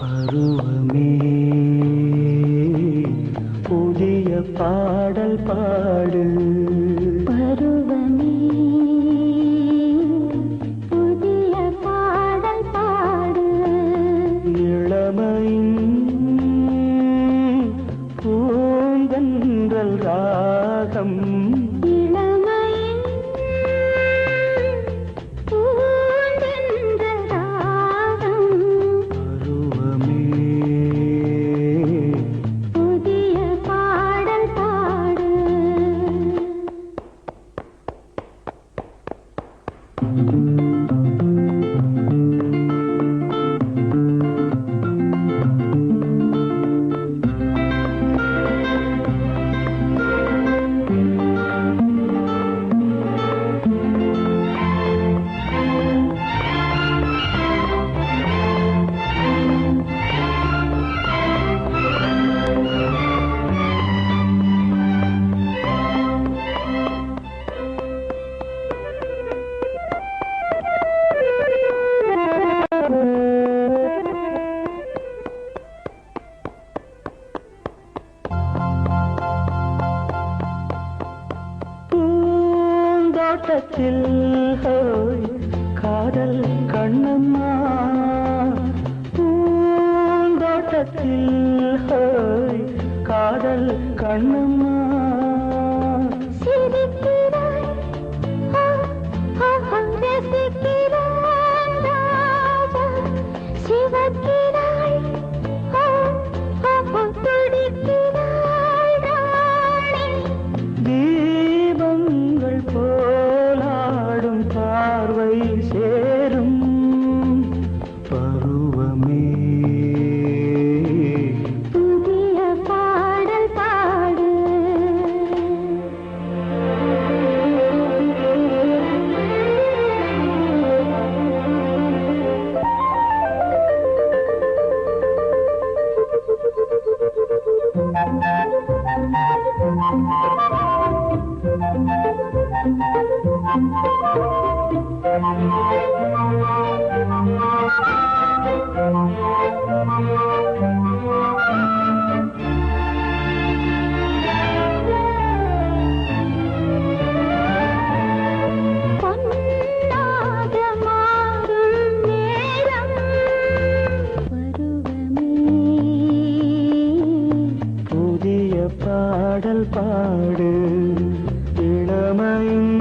பருவமே. புதிய பாடல் பாடு. பூந்தோட்டத்தில் உள்ளத்தில் காதல் கண்ணம்மா. பூந்தோட்டத்தில் காதல் கண்ணம்மா. பாடுவோமே புதிய பாடல் பாடு Thank you. பாடல் பாடு இளமையும்